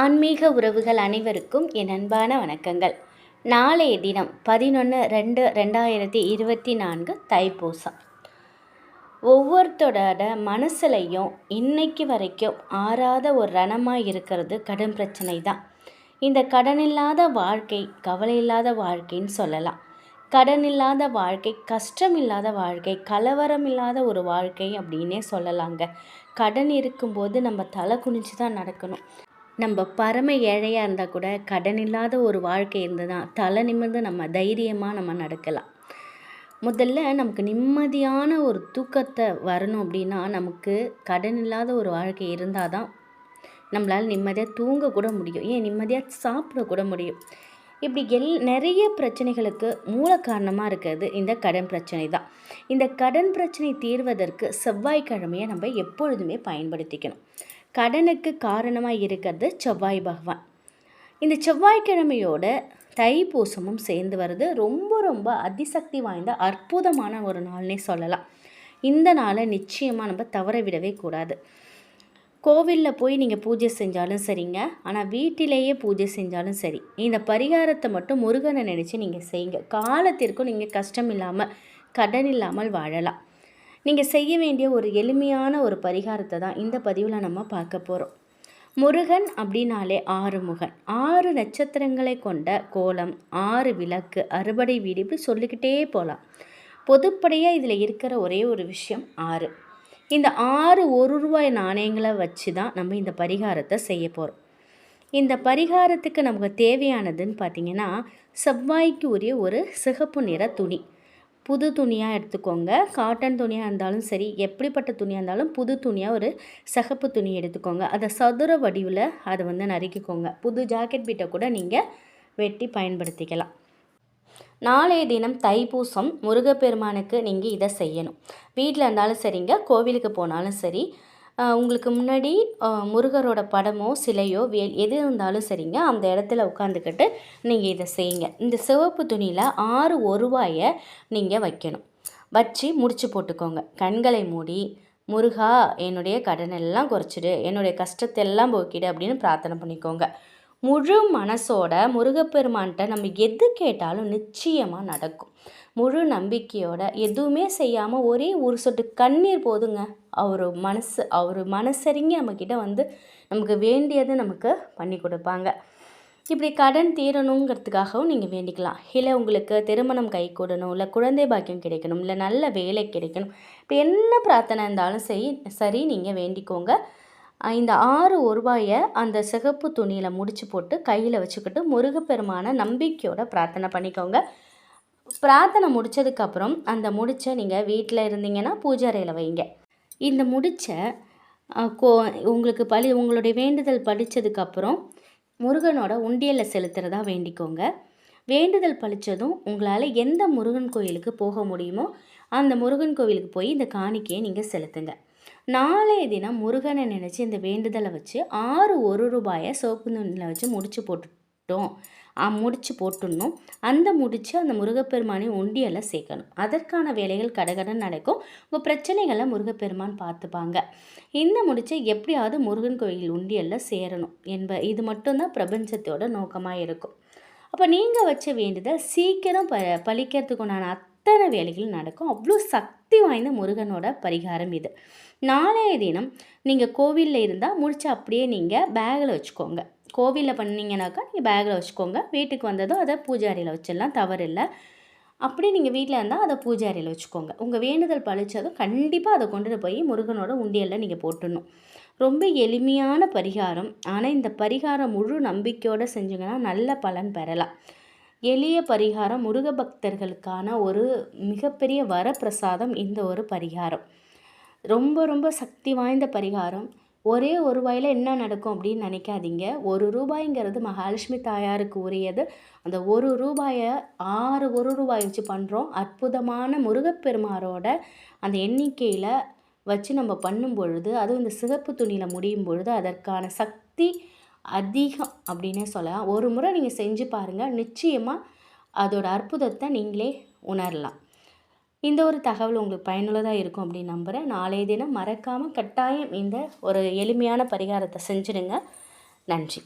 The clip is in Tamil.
ஆன்மீக உறவுகள் அனைவருக்கும் என் அன்பான வணக்கங்கள். நாளைய தினம் பதினொன்று ரெண்டு ரெண்டாயிரத்தி இருபத்தி நான்கு தைப்பூசம். ஒவ்வொருத்தரோட மனசுலையும் இன்னைக்கு வரைக்கும் ஆறாத ஒரு ரணமாக இருக்கிறது கடன் பிரச்சனை தான். இந்த கடன் இல்லாத வாழ்க்கை கவலை இல்லாத வாழ்க்கைன்னு சொல்லலாம். கடன் இல்லாத வாழ்க்கை கஷ்டம் இல்லாத வாழ்க்கை கலவரம் இல்லாத ஒரு வாழ்க்கை அப்படின்னே சொல்லலாங்க. கடன் இருக்கும்போது நம்ம தலை குனிஞ்சு தான் நடக்கணும். நம்ம பரம ஏழையாக இருந்தால் கூட கடன் இல்லாத ஒரு வாழ்க்கை இருந்து தான் தலை நிமிர்ந்து நம்ம தைரியமாக நம்ம நடக்கலாம். முதல்ல நமக்கு நிம்மதியான ஒரு தூக்கத்தை வரணும் அப்படின்னா நமக்கு கடன் இல்லாத ஒரு வாழ்க்கை இருந்தால் தான் நம்மளால் நிம்மதியாக தூங்க கூட முடியும். ஏன் நிம்மதியாக சாப்பிட கூட முடியும். இப்படி எல் நிறைய பிரச்சனைகளுக்கு மூல காரணமாக இருக்கிறது இந்த கடன் பிரச்சனை தான். இந்த கடன் பிரச்சனை தீர்வதற்கு செவ்வாய்க்கிழமையை நம்ம எப்பொழுதுமே பயன்படுத்திக்கணும். கடனுக்கு காரணமாக இருக்கிறது செவ்வாய் பகவான். இந்த செவ்வாய்க்கிழமையோட தைப்பூசமும் சேர்ந்து வருது ரொம்ப ரொம்ப அதிசக்தி வாய்ந்த அற்புதமான ஒரு நாள்னே சொல்லலாம். இந்த நாளை நிச்சயமாக நம்ம தவற விடவே கூடாது. கோவிலில் போய் நீங்கள் பூஜை செஞ்சாலும் சரிங்க. ஆனால் வீட்டிலேயே பூஜை செஞ்சாலும் சரி. இந்த பரிகாரத்தை மட்டும் முருகனை நினச்சி நீங்கள் செய்யுங்க. காலத்திற்கும் நீங்கள் கஷ்டம் இல்லாமல் கடன் இல்லாமல் வாழலாம். நீங்கள் செய்ய வேண்டிய ஒரு எளிமையான ஒரு பரிகாரத்தை தான் இந்த பதிவில் நம்ம பார்க்க போகிறோம் முருகன் அப்படின்னாலே ஆறு முகன். ஆறு நட்சத்திரங்களை கொண்ட கோலம் ஆறு விளக்கு அறுபடை வீடு இப்படி சொல்லிக்கிட்டே போகலாம் பொதுப்படையாக இதில் இருக்கிற ஒரே ஒரு விஷயம் ஆறு. இந்த ஆறு ஒரு ரூபாய் நாணயங்களை வச்சு தான் நம்ம இந்த பரிகாரத்தை செய்ய போகிறோம் இந்த பரிகாரத்துக்கு நமக்கு தேவையானதுன்னு பார்த்திங்கன்னா செவ்வாய்க்கு உரிய ஒரு சிகப்பு நிற துணி. புது துணியாக எடுத்துக்கோங்க. காட்டன் துணியாக இருந்தாலும் சரி எப்படிப்பட்ட துணியாக இருந்தாலும் புது துணியாக ஒரு சகப்பு துணி எடுத்துக்கோங்க. அதை சதுர வடிவில் அதை வந்து நறுக்கிக்கோங்க. புது ஜாக்கெட் பீட்டை கூட நீங்கள் வெட்டி பயன்படுத்திக்கலாம். நாளைய தினம் தைப்பூசம் முருகப்பெருமானுக்கு நீங்கள் இதை செய்யணும். வீட்டில் இருந்தாலும் சரிங்க கோவிலுக்கு போனாலும் சரி. உங்களுக்கு முன்னாடி முருகரோட படமோ சிலையோ வேல் எது இருந்தாலும் சரிங்க அந்த இடத்துல உட்காந்துக்கிட்டு நீங்கள் இதை செய்யுங்க. இந்த சிவப்பு துணியில் ஆறு ஒரு ரூபாயை நீங்கள் வைக்கணும். வச்சு முடிச்சு போட்டுக்கோங்க. கண்களை மூடி முருகா என்னுடைய கடனெல்லாம் குறைச்சிடு என்னுடைய கஷ்டத்தை எல்லாம் போக்கிடு அப்படின்னு பிரார்த்தனை பண்ணிக்கோங்க. முழு மனசோட முருகப்பெருமான்கிட்ட நம்ம எது கேட்டாலும் நிச்சயமாக நடக்கும். முழு நம்பிக்கையோட எதுவுமே செய்யாமல் ஒரே ஒரு சொட்டு கண்ணீர் போதுங்க. அவர் மனசு அவர் மனசறிங்க நம்மக்கிட்ட வந்து நமக்கு வேண்டியதை நமக்கு பண்ணி கொடுப்பாங்க. இப்படி கடன் தீரணுங்கிறதுக்காகவும் நீங்கள் வேண்டிக்கலாம். இல்லை உங்களுக்கு திருமணம் கை கூடணும் இல்லை குழந்தை பாக்கியம் கிடைக்கணும் இல்லை நல்ல வேலை கிடைக்கணும் இப்போ என்ன பிரார்த்தனை இருந்தாலும் சரி சரி நீங்கள் வேண்டிக்கோங்க. இந்த ஆறு ஒரு ரூபாயை அந்த சிகப்பு துணியில் முடிச்சு போட்டு கையில் வச்சுக்கிட்டு முருகப்பெருமான நம்பிக்கையோட பிரார்த்தனை பண்ணிக்கோங்க. பிரார்த்தனை முடித்ததுக்கப்புறம் அந்த முடிச்சை நீங்கள் வீட்டில் இருந்தீங்கன்னா பூஜாரையில் வைங்க. இந்த முடிச்சை கோ உங்களுக்கு பழி உங்களுடைய வேண்டுதல் படித்ததுக்கப்புறம் முருகனோட உண்டியலில் செலுத்துகிறதா வேண்டிக்கோங்க. வேண்டுதல் பழித்ததும் உங்களால் எந்த முருகன் கோயிலுக்கு போக முடியுமோ அந்த முருகன் கோவிலுக்கு போய் இந்த காணிக்கையை நீங்கள் செலுத்துங்க. நாளைய தினம் முருகனை நினச்சி இந்த வேண்டுதலை வச்சு ஆறு ஒரு ரூபாயை சோப்பு நுண்ணில் வச்சு முடிச்சு போட்டுட்டோம். முடிச்சு போட்டுடணும். அந்த முடிச்சு அந்த முருகப்பெருமானை உண்டியெல்லாம் சேர்க்கணும். அதற்கான வேலைகள் கடகடன் நடக்கும். உங்கள் பிரச்சனைகளை முருகப்பெருமான் பார்த்துப்பாங்க. இந்த முடிச்சை எப்படியாவது முருகன் கோயில் உண்டியலில் சேரணும் என்ப இது மட்டும்தான் பிரபஞ்சத்தோட நோக்கமாக இருக்கும். அப்போ நீங்கள் வச்ச வேண்டுதல் சீக்கிரம் ப பழிக்கிறதுக்குண்டான அத்தனை வேலைகளும் நடக்கும்? அவ்வளோ சக்தி வாய்ந்த முருகனோட பரிகாரம் இது. நாளைய தினம் நீங்கள் கோவிலில் இருந்தால் முடிச்சு அப்படியே நீங்கள் பேக்கில் வச்சுக்கோங்க. கோவிலில் பண்ணிங்கனாக்கா நீங்கள் பேகில் வச்சுக்கோங்க. வீட்டுக்கு வந்ததும் அதை பூஜாரியில் வச்சிடலாம் தவறு இல்லை அப்படி நீங்கள் வீட்டில் இருந்தால் அதை பூஜாரியில் வச்சுக்கோங்க. உங்கள் வேண்டுதல் பழிச்சதும் கண்டிப்பாக அதை கொண்டுட்டு போய் முருகனோட உண்டியலில் நீங்கள் போட்டுடணும். ரொம்ப எளிமையான பரிகாரம். ஆனால் இந்த பரிகாரம் முழு நம்பிக்கையோடு செஞ்சிங்கன்னா நல்ல பலன் பெறலாம். எளிய பரிகாரம் முருக பக்தர்களுக்கான ஒரு மிகப்பெரிய வரப்பிரசாதம் இந்த ஒரு பரிகாரம். ரொம்ப ரொம்ப சக்தி வாய்ந்த பரிகாரம். ஒரே ஒரு ரூபாயில் என்ன நடக்கும் அப்படின்னு நினைக்காதீங்க. ஒரு ரூபாய்ங்கிறது மகாலட்சுமி தாயாருக்கு உரியது. அந்த ஒரு ரூபாயை ஆறு ஒரு ரூபாய் வச்சு பண்ணுறோம் அற்புதமான முருகப்பெருமாரோட அந்த எண்ணிக்கையில் வச்சு நம்ம பண்ணும் பொழுது அதுவும் இந்த சிகப்பு துணியில் முடியும் பொழுது அதற்கான சக்தி அதிகம் அப்படின்னே சொல்லலாம். ஒரு முறை நீங்கள் செஞ்சு பாருங்கள் நிச்சயமாக அதோட அற்புதத்தை நீங்களே உணரலாம். இந்த ஒரு தகவல் உங்களுக்கு பயனுள்ளதாக இருக்கும் அப்படின்னு நம்புகிறேன் நாளைய தினம் மறக்காமல் கட்டாயம் இந்த ஒரு எளிமையான பரிகாரத்தை செஞ்சுடுங்க. நன்றி.